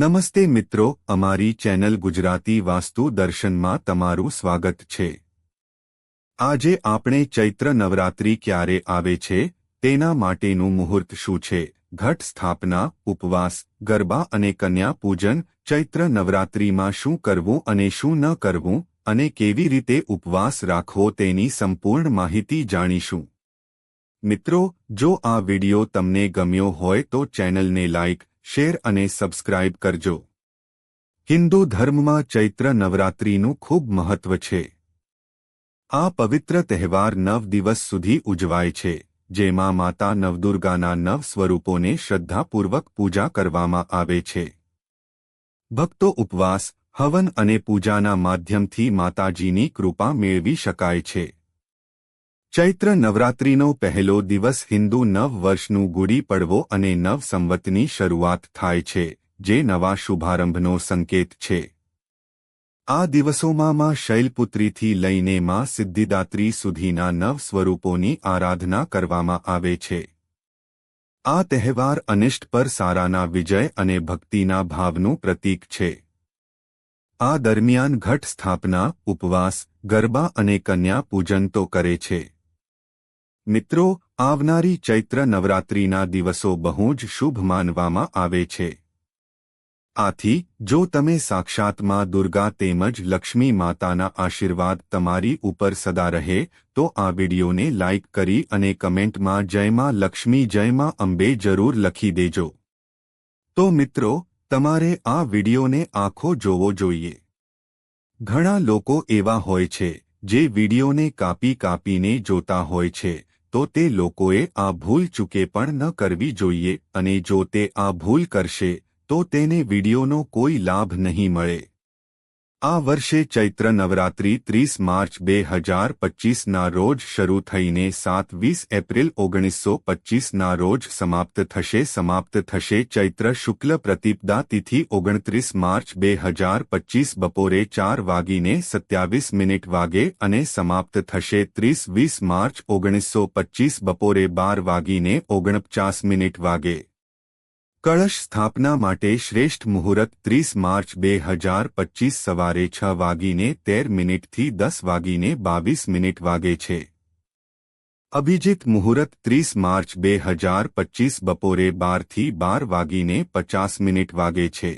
નમસ્તે મિત્રો, અમારી ચેનલ ગુજરાતી વાસ્તુ દર્શનમાં તમારું સ્વાગત છે. આજે આપણે ચૈત્ર નવરાત્રિ ક્યારે આવે છે, તેના માટેનું મુહૂર્ત શું છે, ઘટ સ્થાપના, ઉપવાસ, ગરબા અને કન્યા પૂજન, ચૈત્ર નવરાત્રિમાં શું કરવું અને શું ન કરવું, અને કેવી રીતે ઉપવાસ રાખવો તેની સંપૂર્ણ માહિતી જાણીશું. મિત્રો, જો આ વિડિયો તમને ગમ્યો હોય તો ચેનલને લાઇક શેર અને સબસ્ક્રાઇબ કરજો. હિન્દુ ધર્મમાં ચૈત્ર નવરાત્રિનું ખૂબ મહત્વ છે. આ પવિત્ર તહેવાર નવ દિવસ સુધી ઉજવાય છે, જેમાં માતા નવદુર્ગાના નવ સ્વરૂપોને શ્રદ્ધાપૂર્વક પૂજા કરવામાં આવે છે. ભક્તો ઉપવાસ, હવન અને પૂજાના માધ્યમથી માતાજીની કૃપા મેળવી શકાય છે. ચૈત્ર નવરાત્રિનો પહેલો દિવસ હિન્દુ નવ વર્ષનું ગુડી પડવો અને નવ સંવતની શરૂઆત થાય છે, જે નવા શુભારંભનો સંકેત છે. આ દિવસોમાં માં શૈલપુત્રીથી લઈને માં સિદ્ધિદાત્રી સુધીના નવ સ્વરૂપોની આરાધના કરવામાં આવે છે. આ તહેવાર અનિષ્ટ પર સારાના વિજય અને ભક્તિના ભાવનું પ્રતીક છે. આ દરમિયાન ઘટ સ્થાપના, ઉપવાસ, ગરબા અને કન્યા પૂજન તો કરે છે. મિત્રો, આવનારી ચૈત્ર નવરાત્રિના દિવસો બહુ જ શુભ માનવામાં આવે છે. આથી, જો તમે સાક્ષાતમાં દુર્ગા તેમજ લક્ષ્મી માતાના આશીર્વાદ તમારી ઉપર સદા રહે, તો આ વિડિયોને લાઇક કરી અને કમેન્ટમાં જયમાં લક્ષ્મી જયમાં અંબે જરૂર લખી દેજો. તો મિત્રો, તમારે આ વિડિયોને આખો જોવો જોઈએ. ઘણા લોકો એવા હોય છે, જે વિડિયોને કાપી કાપીને જોતા હોય છે. તો તે લોકોએ આ ભૂલ ચૂકે પણ ન કરવી જોઈએ અને જો તે આ ભૂલ કરશે, તો તેને વિડીયોનો કોઈ લાભ નહીં મળે. આ વર્ષે ચૈત્ર નવરાત્રિ ત્રીસ માર્ચ બે હજાર પચ્ચીસના રોજ શરૂ થઈને સાત વીસ એપ્રિલ ઓગણીસો પચ્ચીસના રોજ સમાપ્ત થશે. સમાપ્ત થશે ચૈત્ર શુક્લ પ્રતિપદા તિથિ ઓગણત્રીસ માર્ચ બે હજાર પચ્ચીસ બપોરે ચાર વાગીને સત્યાવીસ મિનિટ વાગે અને સમાપ્ત થશે ત્રીસ વીસ માર્ચ ઓગણીસો પચ્ચીસ બપોરે બાર વાગીને ઓગણપચાસ મિનિટ વાગે. કળશ સ્થાપના માટે શ્રેષ્ઠ મુહૂર્ત ત્રીસ માર્ચ બે હજાર પચ્ચીસ સવારે છ વાગીને તેર મિનિટથી દસ વાગીને બાવીસ મિનિટ વાગે છે. અભિજીત મુહૂર્ત ત્રીસ માર્ચ બે હજાર પચ્ચીસ બપોરે બારથી બાર વાગીને પચાસ મિનિટ વાગે છે.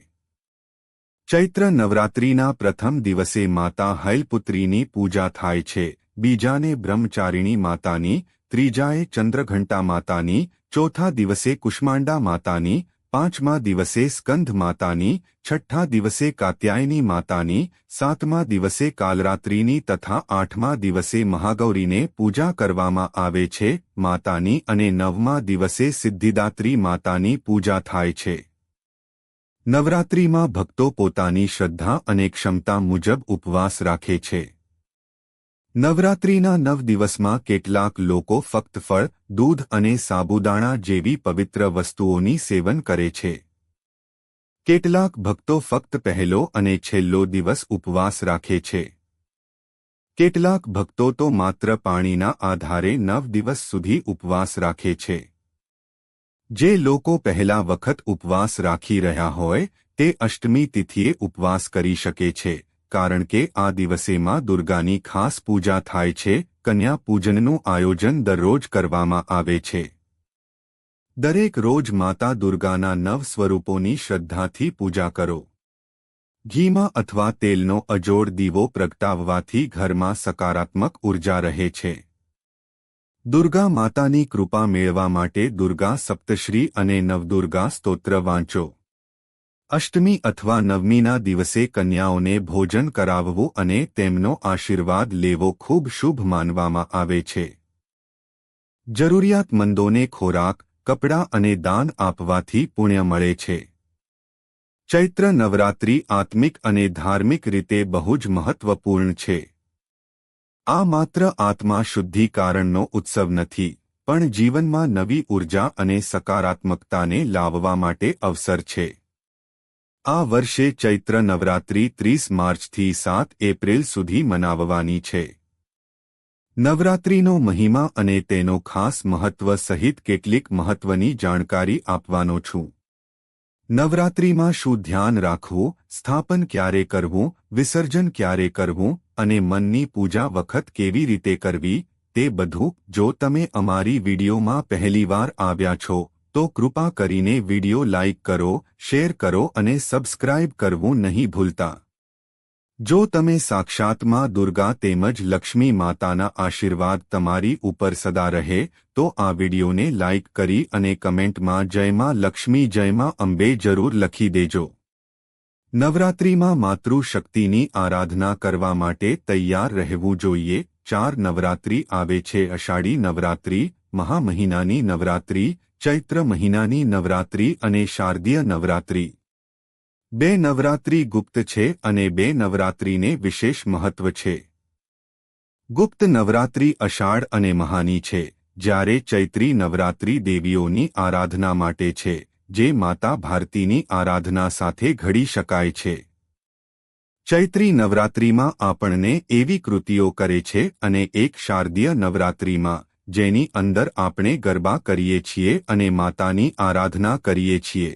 ચૈત્ર નવરાત્રિના પ્રથમ દિવસે માતા હૈલપુત્રીની પૂજા થાય છે. બીજાને બ્રહ્મચારિણી માતાની, ત્રીજાએ ચંદ્રઘંટા માતાની ચોથા દિવસે કુષ્માંડા માતાની, પાંચમા દિવસે સ્કંધ માતાની, છઠ્ઠા દિવસે કાત્યાયની માતાની, સાતમા દિવસે કાલરાત્રિની તથા આઠમા દિવસે મહાગૌરીને પૂજા કરવામાં આવે છે, માતાની અને નવમા દિવસે સિદ્ધિદાત્રી માતાની પૂજા થાય છે. નવરાત્રિમાં ભક્તો પોતાની શ્રદ્ધા અને ક્ષમતા મુજબ ઉપવાસ રાખે છે. નવરાત્રિના નવ દિવસમાં કેટલાક લોકો ફક્ત ફળ, દૂધ અને સાબુદાણા જેવી પવિત્ર વસ્તુઓની સેવન કરે છે. કેટલાક ભક્તો ફક્ત પહેલો અને છેલ્લો દિવસ ઉપવાસ રાખે છે. કેટલાક ભક્તો તો માત્ર પાણીના આધારે નવ દિવસ સુધી ઉપવાસ રાખે છે. જે લોકો પહેલા વખત ઉપવાસ રાખી રહ્યા હોય, તે અષ્ટમી તિથિએ ઉપવાસ કરી શકે છે. કારણ કે આ દિવસેમાં દુર્ગાની ખાસ પૂજા થાય છે, કન્યા પૂજનનું આયોજન દરરોજ કરવામાં આવે છે. દરેક રોજ માતા દુર્ગાના નવ સ્વરૂપોની શ્રદ્ધાથી પૂજા કરો. ઘીમાં અથવા તેલનો અજોડ દીવો પ્રગટાવવાથી ઘરમાં સકારાત્મક ઊર્જા રહે છે. દુર્ગા માતાની કૃપા મેળવા માટે દુર્ગા સપ્તશ્રી અને નવદુર્ગા સ્તોત્ર વાંચો. અષ્ટમી અથવા નવમીના દિવસે કન્યાઓને ભોજન કરાવવું અને તેમનો આશીર્વાદ લેવો ખૂબ શુભ માનવામાં આવે છે. જરૂરિયાતમંદોને ખોરાક, કપડાં અને દાન આપવાથી પુણ્ય મળે છે. ચૈત્ર નવરાત્રિ આત્મિક અને ધાર્મિક રીતે બહુ જ મહત્વપૂર્ણ છે. આ માત્ર આત્મા શુદ્ધિકારણનો ઉત્સવ નથી, પણ જીવનમાં નવી ઊર્જા અને સકારાત્મકતાને લાવવા માટે અવસર છે. આ વર્ષે ચૈત્ર નવરાત્રિ ત્રીસ માર્ચથી સાત એપ્રિલ સુધી મનાવવાની છે. નવરાત્રિનો મહિમા અને તેનો ખાસ મહત્વ સહિત કેટલીક મહત્વની જાણકારી આપવાનો છું. નવરાત્રિમાં શું ધ્યાન રાખવું, સ્થાપન ક્યારે કરવું, વિસર્જન ક્યારે કરવું અને મનની પૂજા વખત કેવી રીતે કરવી, તે બધું જો તમે અમારી વિડીયોમાં પહેલીવાર આવ્યા છો તો કૃપા કરીને વીડિયો લાઇક કરો, શેર કરો અને સબસ્ક્રાઇબ કરવું નહીં ભૂલતા. જો તમે સાક્ષાત્માં દુર્ગા તેમજ લક્ષ્મી માતાના આશીર્વાદ તમારી ઉપર સદા રહે, તો આ વિડીયોને લાઇક કરી અને કમેન્ટમાં જયમાં લક્ષ્મી જયમાં અંબે જરૂર લખી દેજો. નવરાત્રિમાં માતૃશક્તિની આરાધના કરવા માટે તૈયાર રહેવું જોઈએ. ચાર નવરાત્રિ આવે છે. અષાઢી નવરાત્રિ મહામહિનાની નવરાત્રિ ચૈત્ર મહિનાની નવરાત્રિ અને શારદીય નવરાત્રિ. બે નવરાત્રિ ગુપ્ત છે અને બે નવરાત્રિને વિશેષ મહત્વ છે. ગુપ્ત નવરાત્રિ અષાઢ અને મહાની છે, જ્યારે ચૈત્રી નવરાત્રિ દેવીઓની આરાધના માટે છે, જે માતા ભારતીની આરાધના સાથે ઘડી શકાય છે. ચૈત્રી નવરાત્રિમાં આપણને એવી કૃતિઓ કરે છે અને એક શારદીય નવરાત્રિમાં જેની અંદર આપણે ગરબા કરીએ છીએ અને માતાની આરાધના કરીએ છીએ.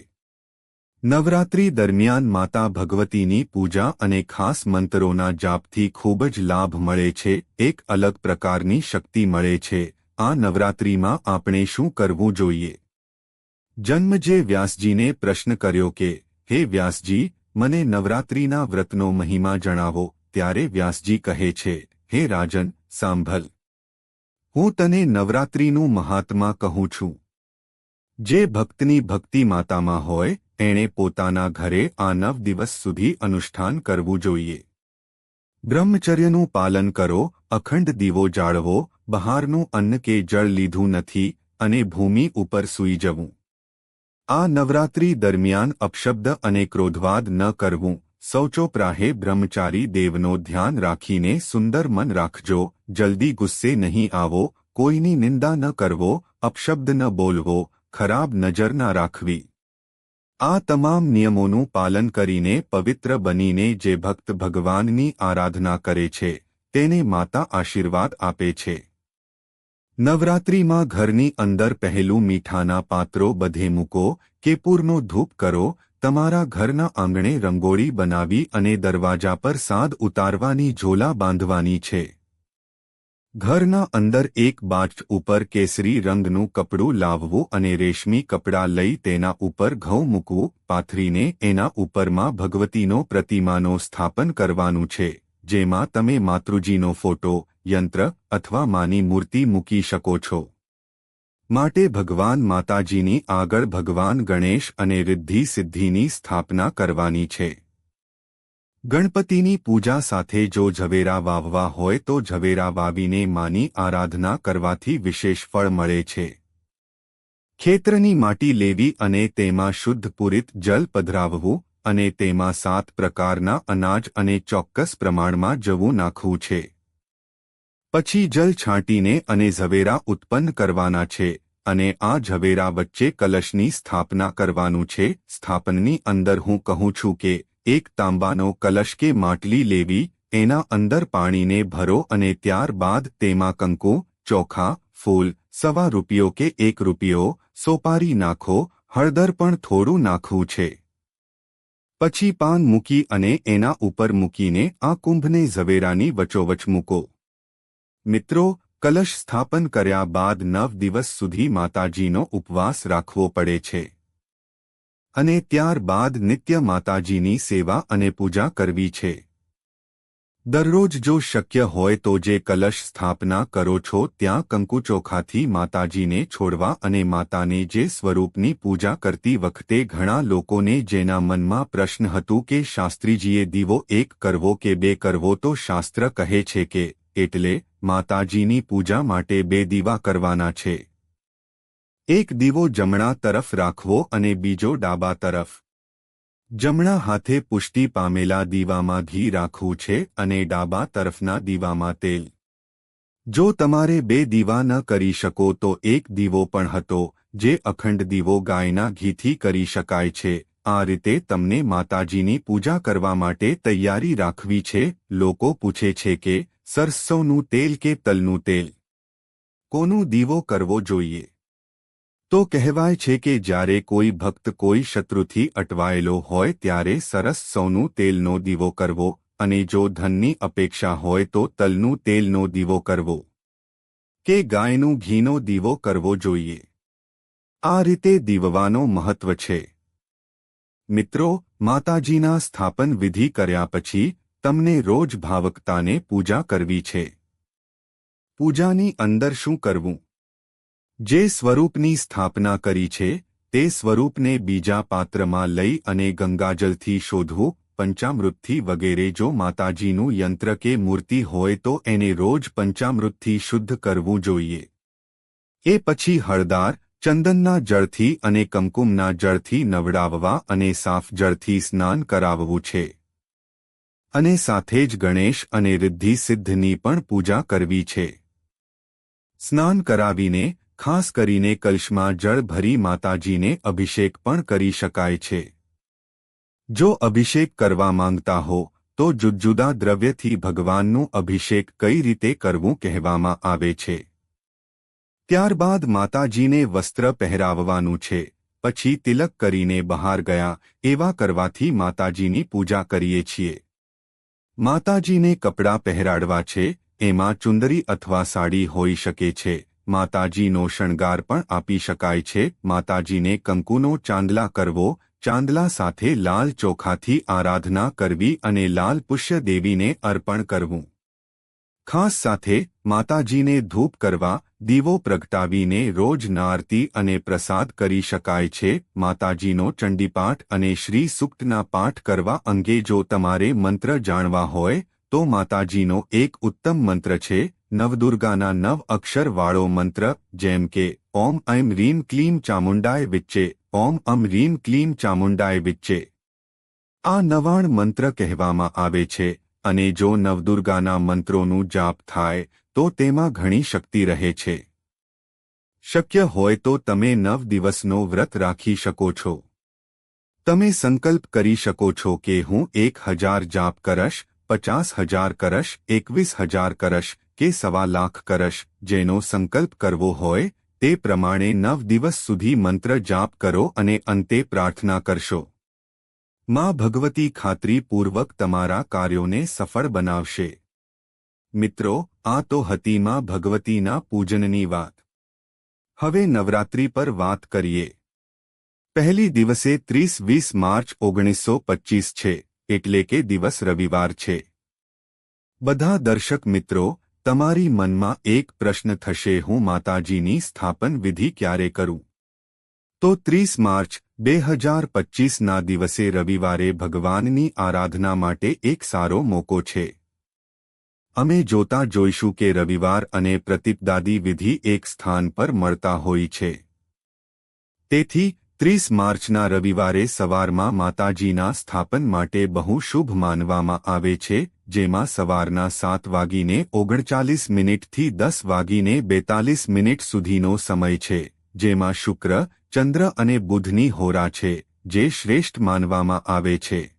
નવરાત્રી દરમિયાન માતા ભગવતીની પૂજા અને ખાસ મંત્રોના જાપથી ખૂબ જ લાભ મળે છે, એક અલગ પ્રકારની શક્તિ મળે છે, આ નવરાત્રિમાં આપણે શું કરવું જોઈએ? જન્મજે વ્યાસજીને પ્રશ્ન કર્યો કે, હે વ્યાસજી, મને નવરાત્રિના વ્રતનો મહિમા જણાવો, ત્યારે વ્યાસજી કહે છે, હે રાજન સાંભલ હું તને નવરાત્રિનું મહાત્મા કહું છું. જે ભક્તની ભક્તિ માતામાં હોય, એણે પોતાના ઘરે આ નવ દિવસ સુધી અનુષ્ઠાન કરવું જોઈએ. બ્રહ્મચર્યનું પાલન કરો, અખંડ દીવો જાળવો, બહારનું અન્ન કે જળ લીધું નથી, અને ભૂમિ ઉપર સૂઈ જવું. આ નવરાત્રિ દરમિયાન અપશબ્દ અને ક્રોધવાદ ન કરવું. સૌચોપ્રાહે બ્રહ્મચારી દેવનો ધ્યાન રાખીને સુંદર મન રાખજો, જલ્દી ગુસ્સે નહીં આવો, કોઈની નિંદા ન કરવો, અપશબ્દ ન બોલવો, ખરાબ નજર ન રાખવી. આ તમામ નિયમોનું પાલન કરીને પવિત્ર બનીને જે ભક્ત ભગવાનની આરાધના કરે છે, તેને માતા આશીર્વાદ આપે છે. નવરાત્રિમાં ઘરની અંદર પહેલું મીઠાના પાત્રો બધે મૂકો કેપૂરનો ધૂપ કરો તમારા ઘરના આંગણે રંગોળી બનાવી અને દરવાજા પર સાદ ઉતારવાની ઝોલા બાંધવાની છે. ઘરના અંદર એક બાટ ઉપર કેસરી રંગનું કપડું લાવવું અને રેશમી કપડાં લઈ તેના ઉપર ઘઉં મૂકવું, પાથરીને એના ઉપરમાં ભગવતીનો પ્રતિમાનો સ્થાપન કરવાનું છે, જેમાં તમે માતૃજીનો ફોટો, યંત્ર અથવા માની મૂર્તિ મૂકી શકો છો. માટે ભગવાન માતાજીની આગળ ભગવાન ગણેશ અને રિદ્ધિ સિદ્ધિની સ્થાપના કરવાની છે. ગણપતિની પૂજા સાથે જો ઝવેરા વાવવા હોય તો ઝવેરા વાવીને માની આરાધના કરવાથી વિશેષ ફળ મળે છે. ખેતરની માટી લેવી અને તેમાં શુદ્ધ પૂરિત જલ પધરાવવું અને તેમાં સાત પ્રકારના અનાજ અને ચોક્કસ પ્રમાણમાં જવું નાખવું છે. પછી જલ છાંટીને અને ઝવેરા ઉત્પન્ન કરવાના છે અને આ ઝવેરા વચ્ચે કલશની સ્થાપના કરવાનું છે. સ્થાપનની અંદર હું કહું છું કે એક તાંબાનો કલશ કે માટલી લેવી, એના અંદર પાણીને ભરો અને ત્યારબાદ તેમાં કંકુ, ચોખા, ફૂલ, સવા રૂપિયો કે એક રૂપિયો, સોપારી નાખો, હળદર પણ થોડું નાખવું છે. પછી પાન મૂકી અને એના ઉપર મૂકીને આ કુંભને ઝવેરાની વચોવચ મૂકો. મિત્રો, કલશ સ્થાપન કર્યા બાદ નવ દિવસ સુધી માતાજીનો ઉપવાસ રાખવો પડે છે. અને ત્યારબાદ નિત્ય માતાજીની સેવા અને પૂજા કરવી છે. દરરોજ જો શક્ય હોય તો જે કલશ સ્થાપના કરો છો ત્યાં કંકુચોખાથી માતાજીને છોડવા અને માતાને જે સ્વરૂપની પૂજા કરતી વખતે ઘણા લોકોને જેના મનમાં પ્રશ્ન હતું કે શાસ્ત્રીજીએ દીવો એક કરવો કે બે કરવો તો શાસ્ત્ર કહે છે કે, એટલે માતાજીની પૂજા માટે બે દીવા કરવાના છે. એક દીવો જમણા તરફ રાખવો અને બીજો ડાબા તરફ. જમણા હાથે પુષ્ટિ પામેલા દીવામાં ઘી રાખવું છે અને ડાબા તરફના દીવામાં તેલ. જો તમારે બે દીવા ન કરી શકો તો એક દીવો પણ હતો, જે અખંડ દીવો ગાયના ઘીથી કરી શકાય છે. આ રીતે તમને માતાજીની પૂજા કરવા માટે તૈયારી રાખવી છે. લોકો પૂછે છે કે સરસવનું તેલ કે તલનું તેલ? કોનું દીવો કરવો જોઈએ? તો કહેવાય છે કે જ્યારે કોઈ ભક્ત કોઈ શત્રુથી અટવાયેલો હોય ત્યારે સરસ સૌનું તેલનો દીવો કરવો અને જો ધનની અપેક્ષા હોય તો તલનું તેલનો દીવો કરવો. કે ગાયનું ઘીનો દીવો કરવો જોઈએ? આ રીતે દીવવાનો મહત્વ છે. મિત્રો, માતાજીના સ્થાપન વિધિ કર્યા પછી તમને રોજ ભાવકતાને પૂજા કરવી છે. પૂજાની અંદર શું કરવું? જે સ્વરૂપની સ્થાપના કરી છે, તે સ્વરૂપને બીજા પાત્રમાં લઈ અને ગંગાજલથી શોધવું, પંચામૃતથી વગેરે જો માતાજીનું યંત્ર કે મૂર્તિ હોય તો એને રોજ પંચામૃતથી શુદ્ધ કરવું જોઈએ. એ પછી હળદાર, ચંદનના જળથી અને કંકુમના જળથી નવડાવવા અને સાફ જળથી સ્નાન કરાવવું છે. અને સાથે જ ગણેશ અને રિદ્ધિ સિદ્ધની પણ પૂજા કરવી છે. સ્નાન કરાવીને, ખાસ કરીને કલશમાં જળ ભરી માતાજીને અભિષેક પણ કરી શકાય છે. જો અભિષેક કરવા માંગતા હો, તો જુદજુદા દ્રવ્યથી ભગવાનનું અભિષેક કઈ રીતે કરવું કહેવામાં આવે છે. ત્યારબાદ માતાજીને વસ્ત્ર પહેરાવવાનું છે, પછી તિલક કરીને બહાર ગયા, એવા કરવાથી માતાજીની પૂજા કરીએ છીએ. માતાજીને કપડાં પહેરાડવા છે, એમાં ચુંદરી અથવા સાડી હોઈ શકે છે. માતાજીનો શણગાર પણ આપી શકાય છે. માતાજીને કંકુનો ચાંદલા કરવો, ચાંદલા સાથે લાલ ચોખાથી આરાધના કરવી અને લાલ પુષ્ય દેવીને અર્પણ કરવું. ખાસ સાથે માતાજીને ધૂપ કરવા, દીવો પ્રગટાવીને રોજ નારતી અને પ્રસાદ કરી શકાય છે. માતાજીનો ચંડીપાઠ અને શ્રી સુક્તના પાઠ કરવા અંગે જો તમારે મંત્ર જાણવા હોય, તો માતાજીનો એક ઉત્તમ મંત્ર છે. નવદુર્ગાના નવ અક્ષરવાળો મંત્ર, જેમ કે, ઓમ ઐમ રીમ ક્લીમ ચામુંડાય વિચ્ચે, ઓમ અમ રીમ ક્લીમ ચામુંડાય વિચ્ચે. આ નવાણ મંત્ર કહેવામાં આવે છે. અને જો નવદુર્ગાના મંત્રોનું જાપ થાય, તો તેમાં ઘણી શક્તિ રહે છે. શક્ય હોય તો તમે નવ દિવસનો વ્રત રાખી શકો છો. તમે સંકલ્પ કરી શકો છો કે હું એક હજાર જાપ કરશ, પચાસ હજાર કરશ, એકવીસ હજાર કરશ કે સવા લાખ કરશ, જેનો સંકલ્પ કરવો હોય, તે પ્રમાણે નવ દિવસ સુધી મંત્ર જાપ કરો અને અંતે પ્રાર્થના કરશો. માં ભગવતી ખાતરીપૂર્વક તમારા કાર્યોને સફળ બનાવશે. મિત્રો, આ તો હતી માં ભગવતીના પૂજનની વાત. હવે નવરાત્રી પર વાત કરીએ. પહેલી દિવસે ત્રીસ વીસ માર્ચ ઓગણીસો પચ્ચીસ છે, એટલે કે દિવસ રવિવાર છે. બધા દર્શક મિત્રો, તમારી મનમાં એક પ્રશ્ન થશે, હું માતાજીની સ્થાપન વિધિ ક્યારે કરું? તો ત્રીસ માર્ચ, બે હજાર દિવસે રવિવારે ભગવાનની આરાધના માટે એક સારો મોકો છે. અમે જોતા જોઈશું કે રવિવાર અને પ્રતિપદાદી વિધિ એક સ્થાન પર મળતા હોય છે. તેથી, ત્રીસ માર્ચના રવિવારે સવારમાં માતાજીના સ્થાપન માટે બહુ શુભ માનવામાં આવે છે, જેમાં સવારના સાત વાગીને ઓગણચાલીસ મિનિટથી દસ વાગીને બેતાલીસ મિનિટ સુધીનો સમય છે, જેમાં શુક્ર ચંદ્ર અને બુધની હોરા છે, જે શ્રેષ્ઠ માનવામાં આવે છે.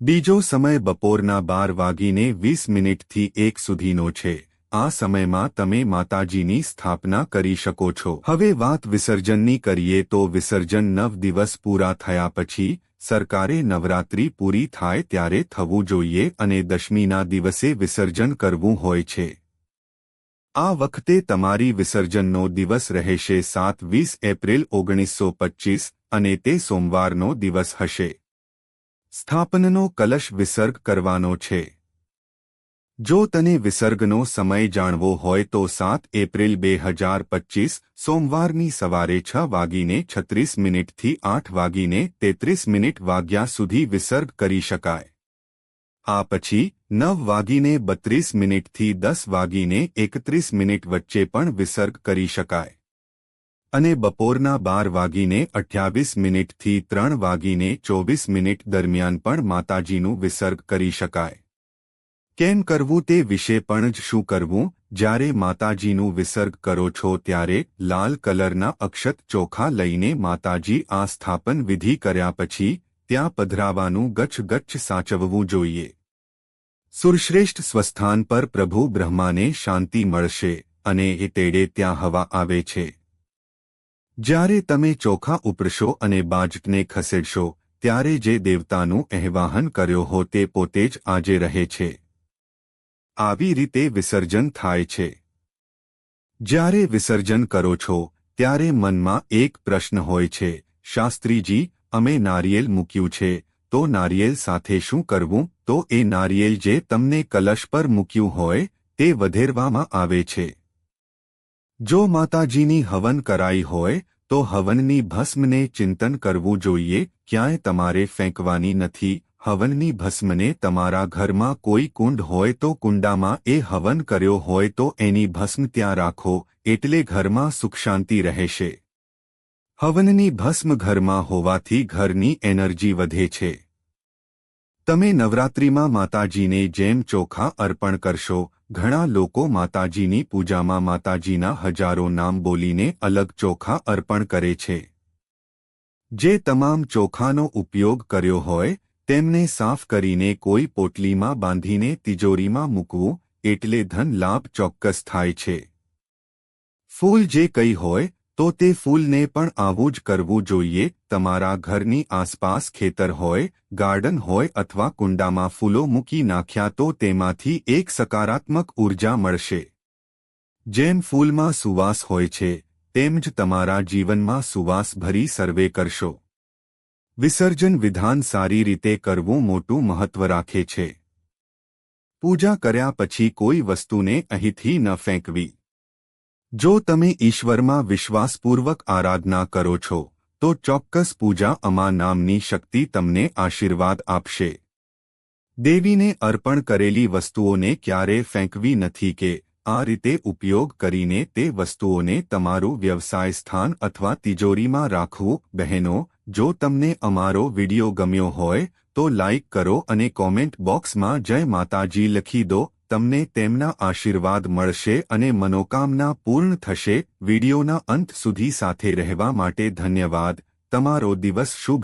બીજો સમય બપોરના બાર વાગીને વીસ મિનિટથી એક સુધીનો છે. આ સમયમાં તમે માતાજીની સ્થાપના કરી શકો છો. હવે વાત વિસર્જનની કરીએ તો વિસર્જન નવ દિવસ પૂરા થયા પછી, સરકારે નવરાત્રી પૂરી થાય ત્યારે થવું જોઈએ અને દશમીના દિવસે વિસર્જન કરવું હોય છે. આ વખતે તમારી વિસર્જનનો દિવસ રહેશે સાત વીસ એપ્રિલ ઓગણીસો પચ્ચીસ અને તે સોમવારનો દિવસ હશે. સ્થાપનનો કલશ વિસર્ગ કરવાનો છે. જો તને વિસર્ગનો સમય જાણવો હોય તો સાત એપ્રિલ બે હજાર પચ્ચીસ સોમવારની સવારે છ વાગીને છત્રીસ મિનિટથી આઠ વાગીને તેત્રીસ મિનિટ વાગ્યા સુધી વિસર્ગ કરી શકાય. આ પછી નવ વાગીને બત્રીસ મિનિટથી દસ વાગીને એકત્રીસ મિનિટ વચ્ચે પણ વિસર્ગ કરી શકાય. અને બપોરના બાર વાગીને અઠ્યાવીસ મિનિટથી ત્રણ વાગીને ચોવીસ મિનિટ દરમિયાન પણ માતાજીનું વિસર્ગ કરી શકાય. કેમ કરવું તે વિશે પણ જ શું કરવું? જ્યારે માતાજીનું વિસર્ગ કરો છો ત્યારે લાલ કલરના અક્ષત ચોખા લઈને માતાજી આ સ્થાપન વિધિ કર્યા પછી ત્યાં પધરાવાનું ગચ્છ ગચ્છ સાચવવું જોઈએ. સુરશ્રેષ્ઠ સ્વસ્થાન પર પ્રભુ બ્રહ્માને શાંતિ મળશે અને એ તેડે ત્યાં હવા આવે છે. જ્યારે તમે ચોખા ઉપરશો અને બાજટને ખસેડશો, ત્યારે જે દેવતાનું અહેવાહન કર્યો હો તે પોતે જ આજે રહે છે. આવી રીતે વિસર્જન થાય છે. જ્યારે વિસર્જન કરો છો, ત્યારે મનમાં એક પ્રશ્ન હોય છે. શાસ્ત્રીજી, અમે નારિયેલ મૂક્યું છે તો નારિયેલ સાથે શું કરવું? તો એ નારિયેલ જે તમને કલશ પર મૂક્યું હોય, તે વધેરવામાં આવે છે. જો માતાજીની હવન કરાઈ હોય, તો હવનની ભસ્મને ચિંતન કરવું જોઈએ, ક્યાંય તમારે ફેંકવાની નથી. હવનની ભસ્મને તમારા ઘરમાં કોઈ કુંડ હોય તો કુંડામાં એ હવન કર્યો હોય તો એની ભસ્મ ત્યાં રાખો, એટલે ઘરમાં સુખ શાંતિ રહેશે. હવનની ભસ્મ ઘરમાં હોવાથી ઘરની એનર્જી વધે છે. તમે નવરાત્રિમાં માતાજીને જેમ ચોખા અર્પણ કરશો, ઘણા લોકો માતાજીની પૂજામાં માતાજીના હજારો નામ બોલીને અલગ ચોખા અર્પણ કરે છે. જે તમામ ચોખાનો ઉપયોગ કર્યો હોય, તેમને સાફ કરીને કોઈ પોટલીમાં બાંધીને તિજોરીમાં મૂકવું, એટલે ધન લાભ ચોક્કસ થાય છે. ફૂલ જે કંઈ હોય તો તે ફૂલને પણ આવું જ કરવું જોઈએ. તમારા ઘરની આસપાસ ખેતર હોય, ગાર્ડન હોય અથવા કુંડામાં ફૂલો મૂકી નાખ્યા તો તેમાંથી એક સકારાત્મક ઊર્જા મળશે. જેમ ફૂલમાં સુવાસ હોય છે, તેમ જ તમારા જીવનમાં સુવાસ ભરી સર્વે કરશો. વિસર્જન વિધાન સારી રીતે કરવું મોટું મહત્વ રાખે છે. પૂજા કર્યા પછી કોઈ વસ્તુને અહીંથી ન ફેંકવી. જો તમે ઈશ્વરમાં વિશ્વાસપૂર્વક આરાધના કરો છો, તો ચોક્કસ પૂજા અમા નામની શક્તિ તમને આશીર્વાદ આપશે. દેવીને અર્પણ કરેલી વસ્તુઓને ક્યારે ફેંકવી નથી કે, આ રીતે ઉપયોગ કરીને તે વસ્તુઓને તમારું વ્યવસાય સ્થાન અથવા તિજોરીમાં રાખવું. બહેનો, જો તમને અમારો વિડિયો ગમ્યો હોય, તો લાઇક કરો અને કોમેન્ટ બોક્સમાં જય માતાજી લખી દો. તમને તેમના આશીર્વાદ મળશે અને મનોકામના પૂર્ણ થશે. વિડિયોના અંત સુધી સાથે રહેવા માટે ધન્યવાદ. તમારો દિવસ શુભ